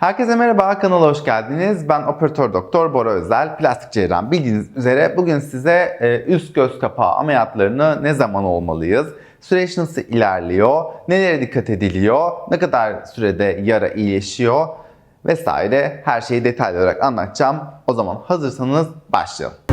Herkese merhaba, kanala hoş geldiniz. Ben operatör doktor Bora Özel, plastik cerrah. Bildiğiniz üzere bugün size e, üst göz kapağı ameliyatlarını ne zaman olmalıyız, süreç nasıl ilerliyor, nelere dikkat ediliyor, ne kadar sürede yara iyileşiyor vesaire her şeyi detaylı olarak anlatacağım. O zaman hazırsanız başlayalım.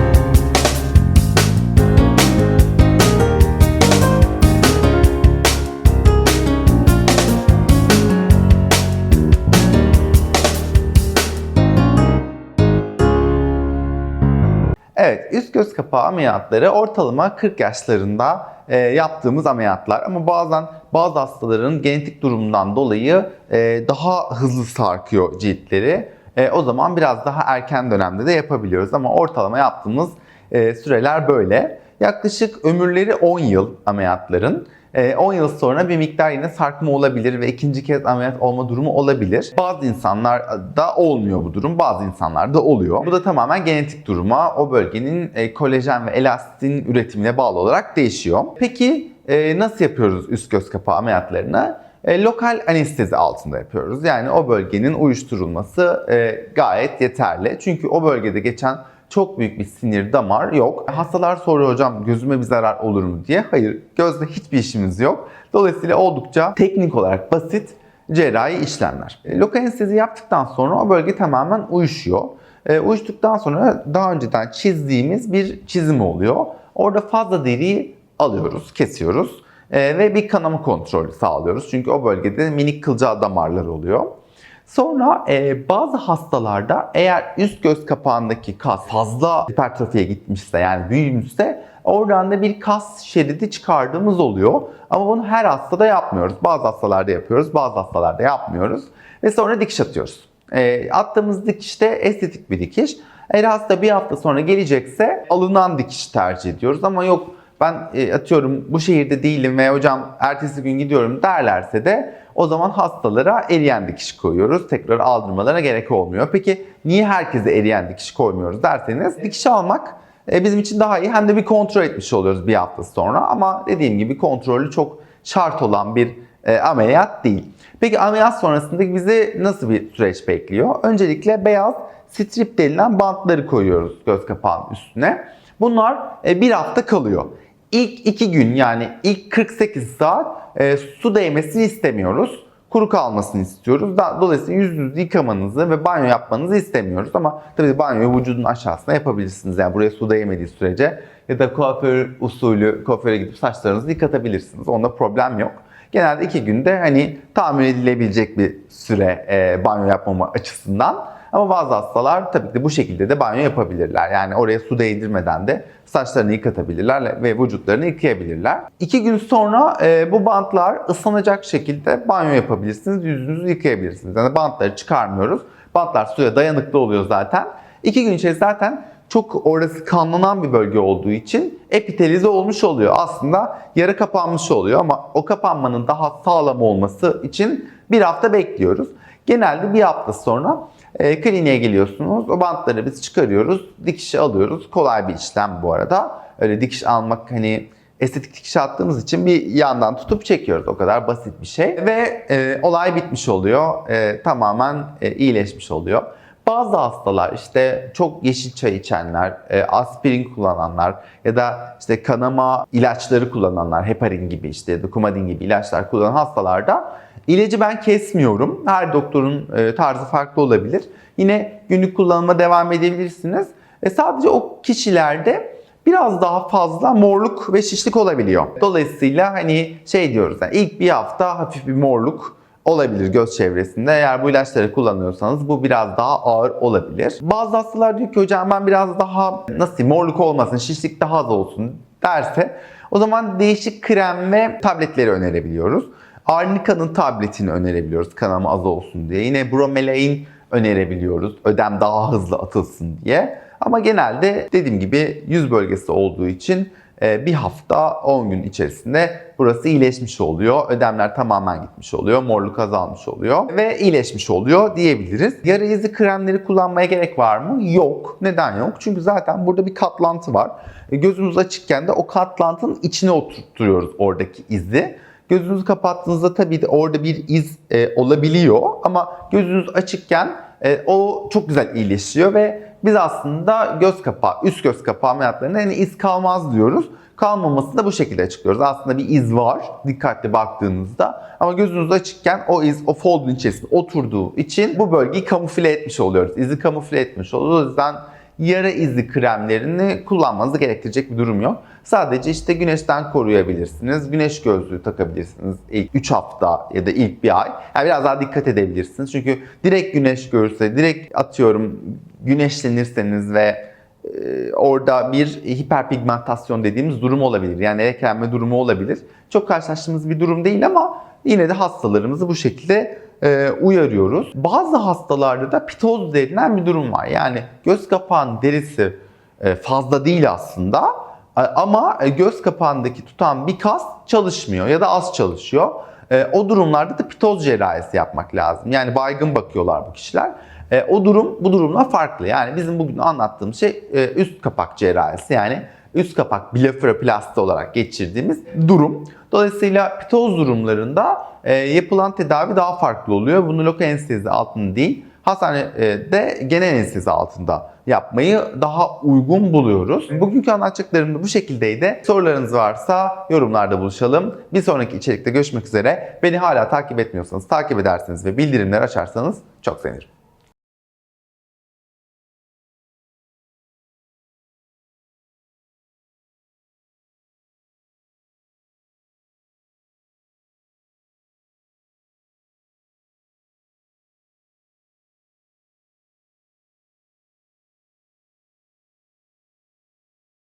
Evet, üst göz kapağı ameliyatları ortalama 40 yaşlarında e, yaptığımız ameliyatlar. Ama bazen bazı hastaların genetik durumundan dolayı e, daha hızlı sarkıyor ciltleri. E, o zaman biraz daha erken dönemde de yapabiliyoruz. Ama ortalama yaptığımız e, süreler böyle. Yaklaşık ömürleri 10 yıl ameliyatların. E, 10 yıl sonra bir miktar yine sarkma olabilir ve ikinci kez ameliyat olma durumu olabilir. Bazı insanlarda olmuyor bu durum, bazı insanlarda oluyor. Bu da tamamen genetik duruma, o bölgenin e, kolajen ve elastin üretimine bağlı olarak değişiyor. Peki e, nasıl yapıyoruz üst göz kapağı ameliyatlarını? E, lokal anestezi altında yapıyoruz. Yani o bölgenin uyuşturulması e, gayet yeterli. Çünkü o bölgede geçen çok büyük bir sinir damar yok. Hastalar soruyor hocam gözüme bir zarar olur mu diye. Hayır gözde hiçbir işimiz yok. Dolayısıyla oldukça teknik olarak basit cerrahi işlemler. E, lokal anestezi yaptıktan sonra o bölge tamamen uyuşuyor. E, uyuştuktan sonra daha önceden çizdiğimiz bir çizim oluyor. Orada fazla deriyi alıyoruz, kesiyoruz e, ve bir kanama kontrolü sağlıyoruz. Çünkü o bölgede minik kılcal damarlar oluyor. Sonra e, bazı hastalarda eğer üst göz kapağındaki kas fazla hipertrofiye gitmişse yani büyümüşse oradan da bir kas şeridi çıkardığımız oluyor. Ama bunu her hastada yapmıyoruz. Bazı hastalarda yapıyoruz, bazı hastalarda yapmıyoruz. Ve sonra dikiş atıyoruz. E, attığımız dikiş de estetik bir dikiş. Eğer hasta bir hafta sonra gelecekse alınan dikiş tercih ediyoruz. Ama yok ben e, atıyorum bu şehirde değilim ve hocam ertesi gün gidiyorum derlerse de o zaman hastalara eriyen dikiş koyuyoruz. Tekrar aldırmalarına gerek olmuyor. Peki niye herkese eriyen dikiş koymuyoruz derseniz dikiş almak e, bizim için daha iyi. Hem de bir kontrol etmiş oluyoruz bir hafta sonra. Ama dediğim gibi kontrolü çok şart olan bir e, ameliyat değil. Peki ameliyat sonrasında bizi nasıl bir süreç bekliyor? Öncelikle beyaz strip denilen bantları koyuyoruz göz kapağının üstüne. Bunlar bir hafta kalıyor. İlk iki gün yani ilk 48 saat e, su değmesini istemiyoruz. Kuru kalmasını istiyoruz. Dolayısıyla yüzünüzü yıkamanızı ve banyo yapmanızı istemiyoruz. Ama tabii banyoyu vücudun aşağısına yapabilirsiniz. Yani buraya su değmediği sürece ya da kuaför usulü kuaföre gidip saçlarınızı yıkatabilirsiniz. Onda problem yok. Genelde iki günde hani tahmin edilebilecek bir süre e, banyo yapmama açısından. Ama bazı hastalar tabii ki bu şekilde de banyo yapabilirler. Yani oraya su değdirmeden de saçlarını yıkatabilirler ve vücutlarını yıkayabilirler. İki gün sonra e, bu bantlar ıslanacak şekilde banyo yapabilirsiniz, yüzünüzü yıkayabilirsiniz. Yani bantları çıkarmıyoruz. Bantlar suya dayanıklı oluyor zaten. İki gün içerisinde zaten çok orası kanlanan bir bölge olduğu için epitelize olmuş oluyor. Aslında yara kapanmış oluyor ama o kapanmanın daha sağlam olması için bir hafta bekliyoruz. Genelde bir hafta sonra e, kliniğe geliyorsunuz. O bantları biz çıkarıyoruz. Dikişi alıyoruz. Kolay bir işlem bu arada. Öyle dikiş almak hani estetik dikiş attığımız için bir yandan tutup çekiyoruz. O kadar basit bir şey. Ve e, olay bitmiş oluyor. E, tamamen e, iyileşmiş oluyor. Bazı hastalar işte çok yeşil çay içenler, e, aspirin kullananlar ya da işte kanama ilaçları kullananlar, heparin gibi işte ya da kumadin gibi ilaçlar kullanan hastalarda ilacı ben kesmiyorum. Her doktorun e, tarzı farklı olabilir. Yine günlük kullanıma devam edebilirsiniz. E, sadece o kişilerde biraz daha fazla morluk ve şişlik olabiliyor. Dolayısıyla hani şey diyoruz yani ilk bir hafta hafif bir morluk olabilir göz çevresinde. Eğer bu ilaçları kullanıyorsanız bu biraz daha ağır olabilir. Bazı hastalar diyor ki hocam ben biraz daha nasıl morluk olmasın, şişlik daha az olsun derse o zaman değişik krem ve tabletleri önerebiliyoruz. Arnika'nın tabletini önerebiliyoruz kanama az olsun diye. Yine bromelain önerebiliyoruz ödem daha hızlı atılsın diye. Ama genelde dediğim gibi yüz bölgesi olduğu için bir hafta 10 gün içerisinde burası iyileşmiş oluyor. Ödemler tamamen gitmiş oluyor. Morluk azalmış oluyor ve iyileşmiş oluyor diyebiliriz. Yara izi kremleri kullanmaya gerek var mı? Yok. Neden yok? Çünkü zaten burada bir katlantı var. E, Gözümüz açıkken de o katlantının içine oturtuyoruz oradaki izi. Gözünüzü kapattığınızda tabii de orada bir iz e, olabiliyor ama gözünüz açıkken e, o çok güzel iyileşiyor ve biz aslında göz kapağı, üst göz kapağı ameliyatlarında hani iz kalmaz diyoruz. Kalmamasını da bu şekilde açıklıyoruz. Aslında bir iz var dikkatli baktığınızda ama gözünüz açıkken o iz o foldun içerisinde oturduğu için bu bölgeyi kamufle etmiş oluyoruz. İzi kamufle etmiş oluyoruz. O yüzden yara izi kremlerini kullanmanızı gerektirecek bir durum yok. Sadece işte güneşten koruyabilirsiniz. Güneş gözlüğü takabilirsiniz ilk 3 hafta ya da ilk bir ay. Yani biraz daha dikkat edebilirsiniz. Çünkü direkt güneş görürse, direkt atıyorum güneşlenirseniz ve e, orada bir hiperpigmentasyon dediğimiz durum olabilir. Yani eklenme durumu olabilir. Çok karşılaştığımız bir durum değil ama yine de hastalarımızı bu şekilde e, uyarıyoruz. Bazı hastalarda da pitoz denilen bir durum var. Yani göz kapağının derisi e, fazla değil aslında E, ama e, göz kapağındaki tutan bir kas çalışmıyor ya da az çalışıyor. E, o durumlarda da pitoz cerrahisi yapmak lazım. Yani baygın bakıyorlar bu kişiler. E, o durum bu durumla farklı. Yani bizim bugün anlattığımız şey e, üst kapak cerrahisi yani üst kapak blefaroplasti olarak geçirdiğimiz durum. Dolayısıyla pitoz durumlarında e, yapılan tedavi daha farklı oluyor. Bunu lokal anestezi altında değil, hastanede genel anestezi altında yapmayı daha uygun buluyoruz. Bugünkü anlatacaklarım da bu şekildeydi. Sorularınız varsa yorumlarda buluşalım. Bir sonraki içerikte görüşmek üzere. Beni hala takip etmiyorsanız takip ederseniz ve bildirimleri açarsanız çok sevinirim.